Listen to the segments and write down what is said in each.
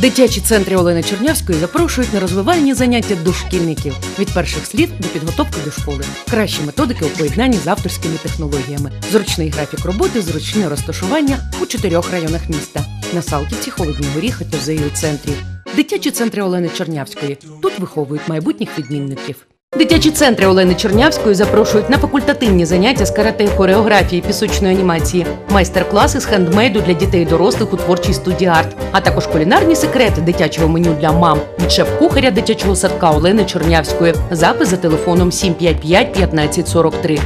Дитячі центри Олени Чернявської запрошують на розвивальні заняття дошкільників від перших слів до підготовки до школи. Кращі методики у поєднанні з авторськими технологіями, зручний графік роботи, зручне розташування у чотирьох районах міста на Салтівці, Холодній та у центрі. Дитячі центри Олени Чернявської тут виховують майбутніх відмінників. Дитячі центри Олени Чернявської запрошують на факультативні заняття з карате, хореографії, пісочної анімації, майстер-класи з хендмейду для дітей і дорослих у творчій студії арт, а також кулінарні секрети дитячого меню для мам від шеф-кухаря дитячого садка Олени Чернявської. Запис за телефоном 755 1543.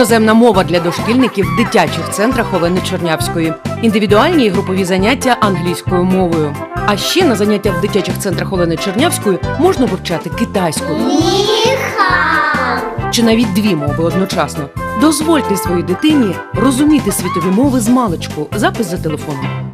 Іноземна мова для дошкільників в дитячих центрах Олени Чернявської, індивідуальні і групові заняття англійською мовою. А ще на заняттях в дитячих центрах Олени Чернявської можна вивчати китайську чи навіть дві мови одночасно. Дозвольте своїй дитині розуміти світові мови з маличку. Запис за телефоном.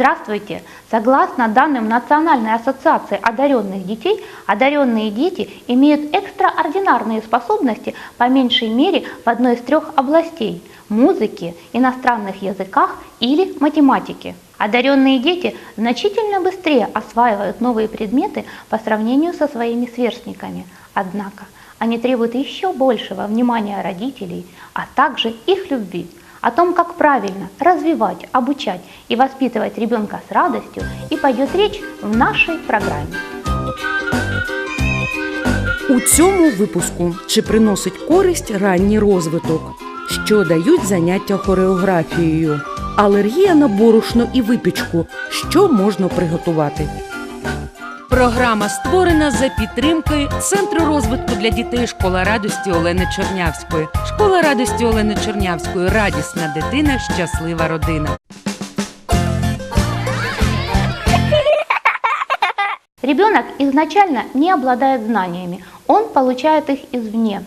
Здравствуйте! Согласно данным Национальной ассоциации одаренных детей, одаренные дети имеют экстраординарные способности по меньшей мере в одной из трех областей – музыке, иностранных языках или математике. Одаренные дети значительно быстрее осваивают новые предметы по сравнению со своими сверстниками. Однако они требуют еще большего внимания родителей, а также их любви. О том, как правильно развивать, обучать и воспитывать ребенка с радостью, и пойдет речь в нашей программе. У цьому випуску чи приносить користь ранній розвиток, що дають заняття хореографією, алергія на борошно і випічку, що можна приготувати. Програма створена за підтримки Центру розвитку для дітей Школа радості Олени Чернявської. Школа радості Олени Чернявської радісна дитина, щаслива родина. Ребенок изначально не обладает знаниями, он получает их извне.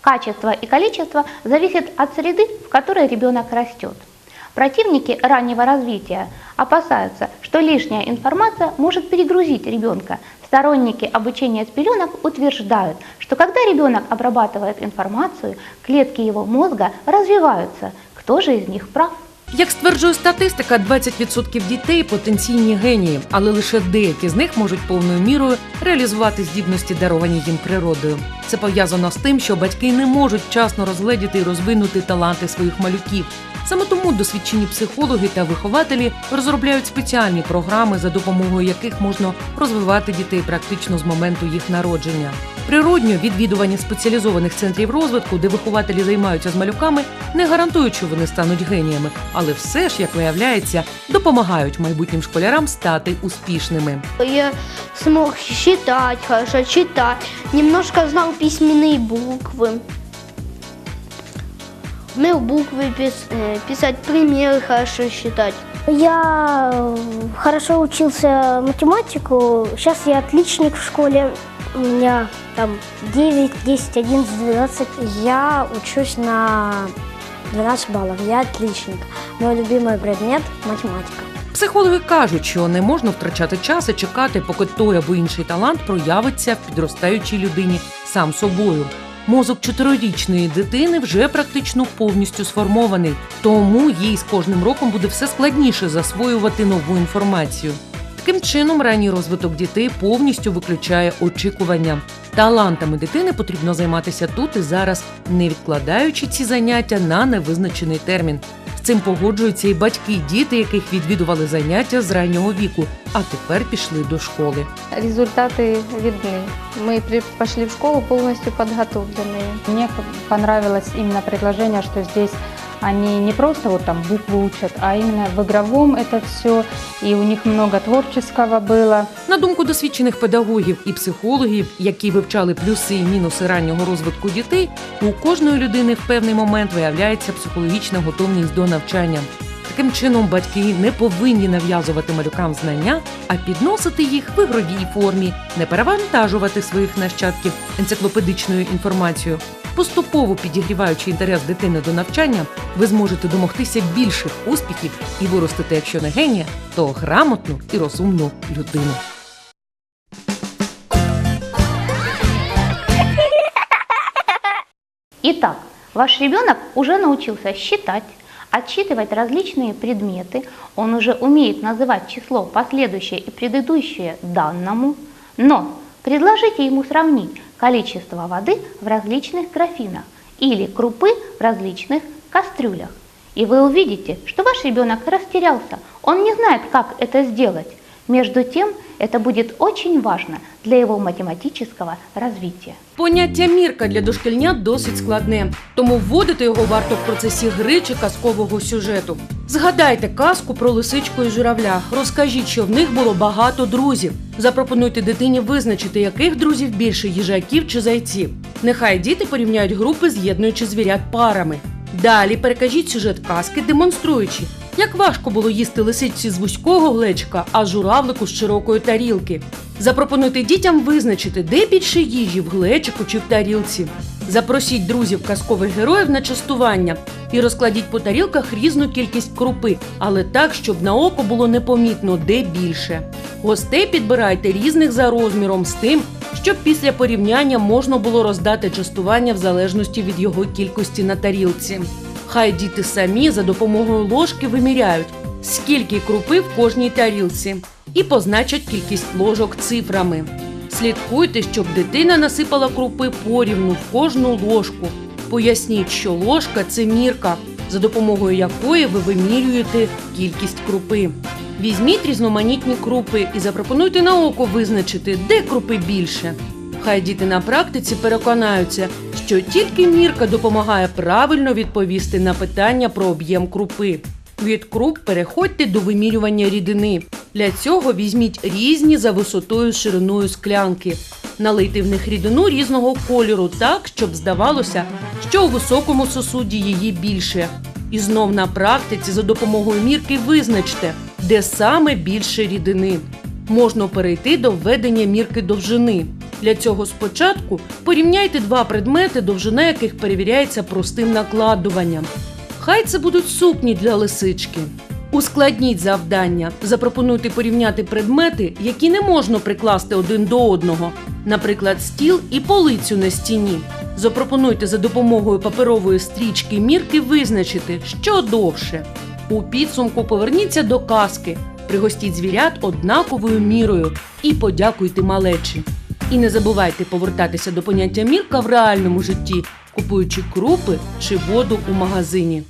Качество и количество зависит от среды, в которой ребенок растет. Противники раннего развития опасаются, что лишняя информация может перегрузить ребенка. Сторонники обучения с пеленок утверждают, что когда ребенок обрабатывает информацию, клетки его мозга развиваются. Кто же из них прав? Як стверджує статистика, 20% дітей потенційні генії, але лише деякі з них можуть повною мірою реалізувати здібності, даровані їм природою. Це пов'язано з тим, що батьки не можуть вчасно розгледіти і розвинути таланти своїх малюків. Саме тому досвідчені психологи та вихователі розробляють спеціальні програми, за допомогою яких можна розвивати дітей практично з моменту їх народження. Природньо відвідування спеціалізованих центрів розвитку, де вихователі займаються з малюками, не гарантують, що вони стануть геніями, але все ж, як виявляється, допомагають майбутнім школярам стати успішними. Я смог считать хорошо, читать, немножко знал письменные буквы. Умел буквы пис- э, писать, примеры хорошо считать. Я э, хорошо учился математику. Сейчас я отличник в школе. У меня там 9, 10, 11, 12. Я учусь на 12 баллов. Я отличник. Мой любимый предмет – математика. Психологи кажуть, що не можна втрачати час і чекати, поки той або інший талант проявиться в підростаючій людині сам собою. Мозок чотирирічної дитини вже практично повністю сформований, тому їй з кожним роком буде все складніше засвоювати нову інформацію. Таким чином, ранній розвиток дітей повністю виключає очікування. Талантами дитини потрібно займатися тут і зараз, не відкладаючи ці заняття на невизначений термін. З цим погоджуються і батьки, і діти, яких відвідували заняття з раннього віку, а тепер пішли до школи. Результаты видны. Мы при- пошли в школу полностью подготовленные. Мне понравилось именно предложение, что здесь они не просто вот там буквы учат, а именно в игровом это все, и у них много творческого было. На думку досвідчених педагогів і психологів, які вивчали плюси і мінуси раннього розвитку дітей, у кожної людини в певний момент виявляється психологічна готовність до навчання. Таким чином, батьки не повинні нав'язувати малюкам знання, а підносити їх в ігровій формі, не перевантажувати своїх нащадків енциклопедичною інформацією. Поступово підігріваючи інтерес дитини до навчання, ви зможете домогтися більших успіхів і виростити, якщо не генія, то грамотну і розумну людину. Итак, ваш ребенок уже научился считать, отсчитывать различные предметы, он уже умеет называть число последующее и предыдущее данному, но предложите ему сравнить количество воды в различных графинах или крупы в различных кастрюлях. И вы увидите, что ваш ребенок растерялся, он не знает, как это сделать. Между тем, это будет очень важно для его математического развития. Поняття мірка для дошкільнят досить складне, тому вводити його варто в процесі гри чи казкового сюжету. Згадайте казку про лисичку і журавля. Розкажіть, що в них було багато друзів. Запропонуйте дитині визначити, яких друзів більше їжаків чи зайців. Нехай діти порівняють групи, з'єднуючи звірят парами. Далі перекажіть сюжет казки, демонструючи, як важко було їсти лисичці з вузького глечика, а журавлику з широкої тарілки. Запропонуйте дітям визначити, де більше їжі в глечику чи в тарілці. Запросіть друзів казкових героїв на частування і розкладіть по тарілках різну кількість крупи, але так, щоб на око було непомітно, де більше. Гостей підбирайте різних за розміром з тим, щоб після порівняння можна було роздати частування в залежності від його кількості на тарілці. Хай діти самі за допомогою ложки виміряють, скільки крупи в кожній тарілці, і позначать кількість ложок цифрами. Слідкуйте, щоб дитина насипала крупи порівну в кожну ложку. Поясніть, що ложка це мірка, за допомогою якої ви вимірюєте кількість крупи. Візьміть різноманітні крупи і запропонуйте на око визначити, де крупи більше. Хай діти на практиці переконаються, що тільки мірка допомагає правильно відповісти на питання про об'єм крупи. Від круп переходьте до вимірювання рідини. Для цього візьміть різні за висотою шириною склянки. Налийте в них рідину різного кольору так, щоб здавалося, що у високому сосуді її більше. І знов на практиці за допомогою мірки визначте, де саме більше рідини. Можна перейти до введення мірки довжини. Для цього спочатку порівняйте два предмети, довжина яких перевіряється простим накладуванням. Хай це будуть сукні для лисички. Ускладніть завдання. Запропонуйте порівняти предмети, які не можна прикласти один до одного, наприклад, стіл і полицю на стіні. Запропонуйте за допомогою паперової стрічки мірки визначити, що довше. У підсумку поверніться до казки, пригостіть звірят однаковою мірою і подякуйте малечі. І не забувайте повертатися до поняття мірка в реальному житті, купуючи крупи чи воду у магазині.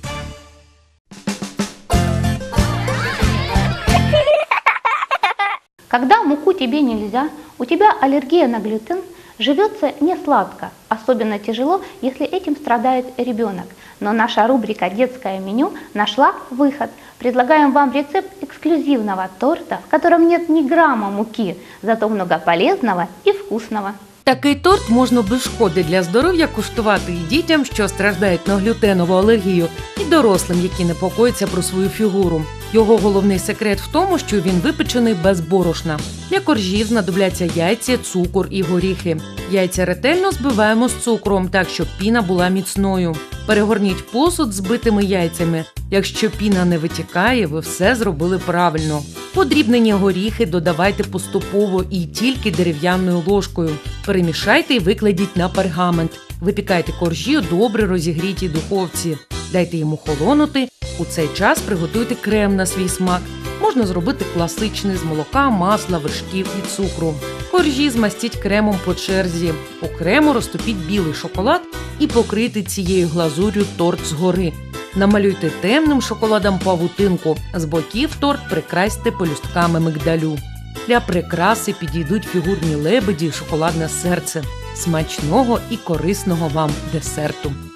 Когда муку тебе нельзя, у тебя аллергия на глютен, живется не сладко, особенно тяжело, если этим страдает ребенок. Но наша рубрика «Детское меню» нашла выход. Предлагаем вам рецепт эксклюзивного торта, в котором нет ни грамма муки, зато много полезного и вкусного. Такий торт можна без шкоди для здоров'я куштувати і дітям, що страждають на глютенову алергію, і дорослим, які непокоїться про свою фігуру. Його головний секрет в тому, що він випечений без борошна. Для коржів знадобляться яйця, цукор і горіхи. Яйця ретельно збиваємо з цукром, так щоб піна була міцною. Перегорніть посуд з битими яйцями. Якщо піна не витікає, ви все зробили правильно. Подрібнені горіхи додавайте поступово і тільки дерев'яною ложкою. Перемішайте і викладіть на пергамент. Випікайте коржі у добре розігрітій духовці. Дайте йому холонути. У цей час приготуйте крем на свій смак. Можна зробити класичний з молока, масла, вершків і цукру. Коржі змастіть кремом по черзі. У крему розтопіть білий шоколад і покрийте цією глазур'ю торт згори. Намалюйте темним шоколадом павутинку. З боків торт прикрасьте пелюстками мигдалю. Для прикраси підійдуть фігурні лебеді і шоколадне серце. Смачного і корисного вам десерту.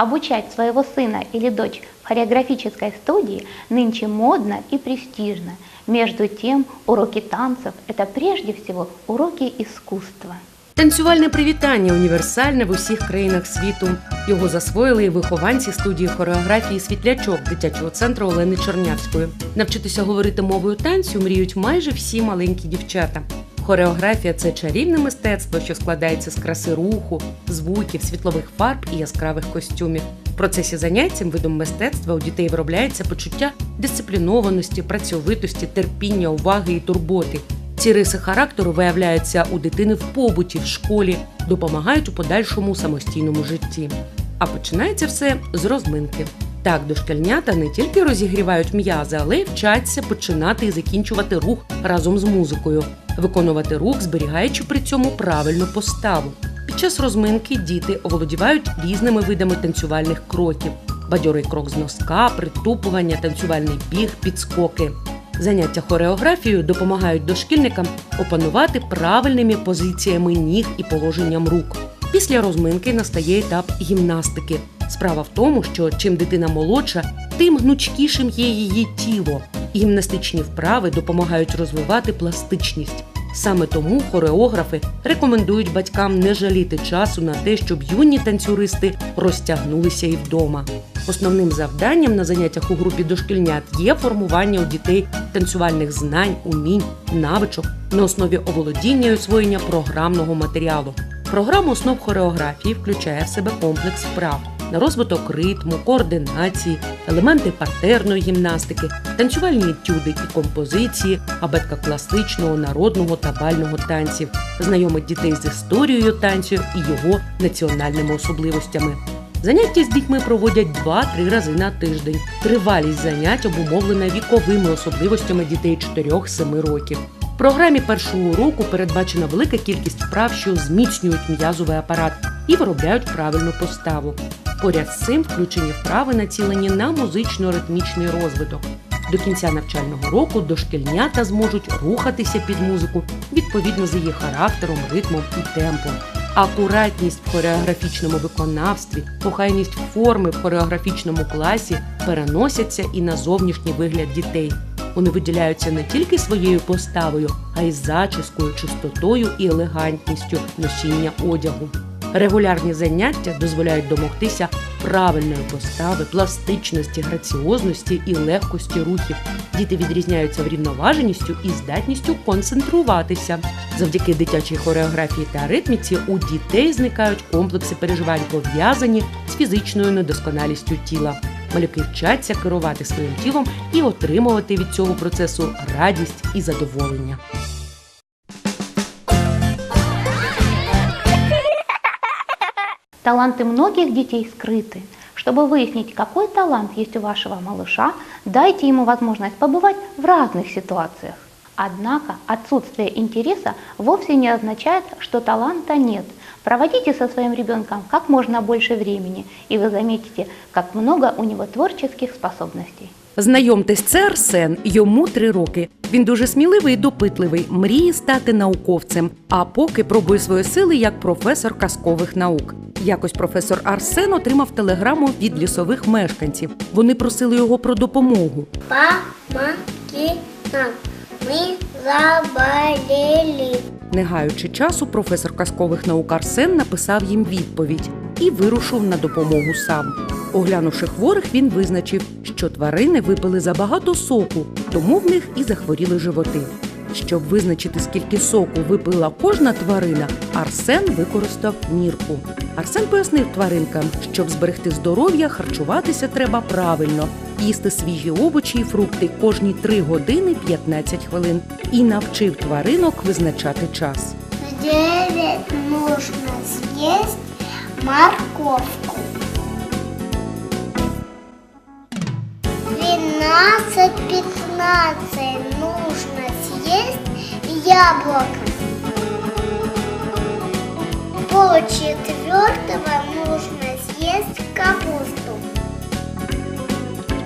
Обучать своего сына или дочь в хореографической студии нынче модно и престижно. Между тем, уроки танцев – это прежде всего уроки искусства. Танцювальне привітання універсальне в усіх країнах світу. Його засвоїли і вихованці студії хореографії Світлячок дитячого центру Олени Чернявської. Навчитися говорити мовою танцю мріють майже всі маленькі дівчата. Хореографія це чарівне мистецтво, що складається з краси руху, звуків, світлових фарб і яскравих костюмів. В процесі занять видом мистецтва у дітей виробляється почуття дисциплінованості, працьовитості, терпіння, уваги і турботи. Ці риси характеру виявляються у дитини в побуті, в школі, допомагають у подальшому самостійному житті. А починається все з розминки. Так, дошкільнята не тільки розігрівають м'язи, але й вчаться починати і закінчувати рух разом з музикою, виконувати рух, зберігаючи при цьому правильну поставу. Під час розминки діти оволодівають різними видами танцювальних кроків: бадьорий крок з носка, притупування, танцювальний біг, підскоки. Заняття хореографією допомагають дошкільникам опанувати правильними позиціями ніг і положенням рук. Після розминки настає етап гімнастики. Справа в тому, що чим дитина молодша, тим гнучкішим є її тіло. Гімнастичні вправи допомагають розвивати пластичність. Саме тому хореографи рекомендують батькам не жаліти часу на те, щоб юні танцюристи розтягнулися і вдома. Основним завданням на заняттях у групі дошкільнят є формування у дітей танцювальних знань, умінь, навичок на основі оволодіння і освоєння програмного матеріалу. Програма основ хореографії включає в себе комплекс вправ на розвиток ритму, координації, елементи партерної гімнастики, танцювальні етюди і композиції, абетка класичного, народного та бального танців, знайомить дітей з історією танцю і його національними особливостями. Заняття з дітьми проводять 2-3 рази на тиждень. Тривалість занять обумовлена віковими особливостями дітей 4-7 років. Програмі першого уроку передбачена велика кількість вправ, що зміцнюють м'язовий апарат і виробляють правильну поставу. Поряд з цим включені вправи націлені на музично-ритмічний розвиток. До кінця навчального року дошкільнята зможуть рухатися під музику відповідно з її характером, ритмом і темпом. Акуратність в хореографічному виконавстві, охайність форми в хореографічному класі переносяться і на зовнішній вигляд дітей. Вони виділяються не тільки своєю поставою, а й зачіскою, чистотою і елегантністю носіння одягу. Регулярні заняття дозволяють домогтися правильної постави, пластичності, граціозності і легкості рухів. Діти відрізняються врівноваженістю і здатністю концентруватися. Завдяки дитячій хореографії та ритміці у дітей зникають комплекси переживань, пов'язані з фізичною недосконалістю тіла Малюки вчаться керувати своїм тілом і отримувати від цього процесу радість і задоволення. Таланты многих детей скрыты. Чтобы выяснить, какой талант есть у вашего малыша, дайте ему возможность побывать в разных ситуациях. Однако отсутствие интереса вовсе не означает, что таланта нет. Проводите со своим ребенком как можно больше времени, и вы заметите, как много у него творческих способностей. Знайомтесь, це Арсен. Йому три роки. Він дуже сміливий і допитливий, мріє стати науковцем. А поки пробує свої сили як професор казкових наук. Якось професор Арсен отримав телеграму від лісових мешканців. Вони просили його про допомогу. Помоги нам. Мы заболели. Не гаючи часу, професор казкових наук Арсен написав їм відповідь і вирушив на допомогу сам. Оглянувши хворих, він визначив, що тварини випили забагато соку, тому в них і захворіли животи. Щоб визначити, скільки соку випила кожна тварина, Арсен використав мірку. Арсен пояснив тваринкам, щоб зберегти здоров'я, харчуватися треба правильно, їсти свіжі овочі і фрукти кожні 3 години 15 хвилин і навчив тваринок визначати час. Девять нужно съесть морковку. Двенадцать, пятнадцать нужно съесть яблоко. Пол четвертого нужно съесть капусту.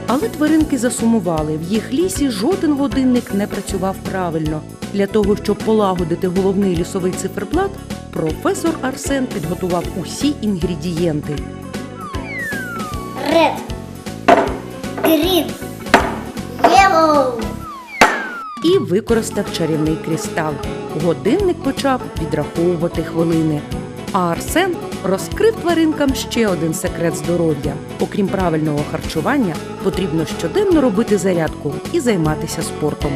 Але тваринки засумували. В їх лісі жоден годинник не працював правильно. Для того, щоб полагодити головний лісовий циферблат, професор Арсен підготував усі інгредієнти. Red, green, yellow. І використав чарівний крістал. Годинник почав підраховувати хвилини. А Арсен розкрив тваринкам ще один секрет здоров'я. Окрім правильного харчування, потрібно щоденно робити зарядку і займатися спортом.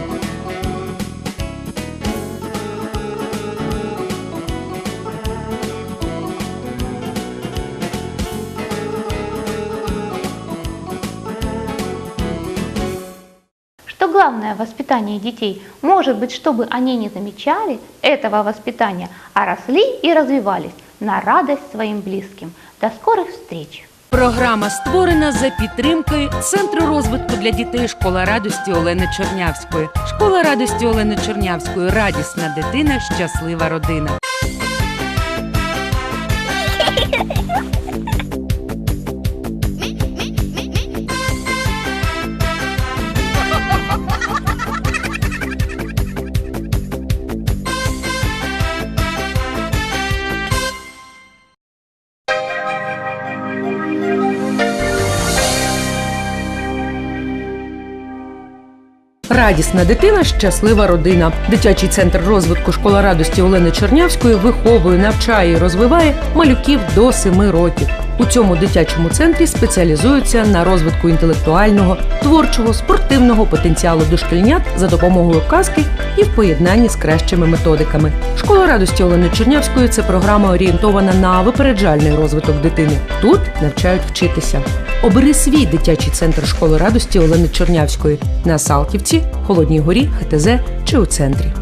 главное в воспитании детей? Может быть, чтобы они не замечали этого воспитания, а росли и развивались на радость своим близким. До скорых встреч! Програма створена за підтримкою Центру розвитку для дітей Школа радості Олени Чернявської. Школа радості Олени Чернявської радісна дитина, щаслива родина. Радісна дитина, щаслива родина. Дитячий центр розвитку школа радості Олени Чернявської виховує, навчає і розвиває малюків до 7 років. У цьому дитячому центрі спеціалізуються на розвитку інтелектуального, творчого, спортивного потенціалу дошкільнят за допомогою казки і в поєднанні з кращими методиками. Школа радості Олени Чернявської це програма орієнтована на випереджальний розвиток дитини. Тут навчають вчитися. Обери свій дитячий центр школи радості Олени Чернявської на Салтівці, Холодній Горі, ХТЗ чи у центрі.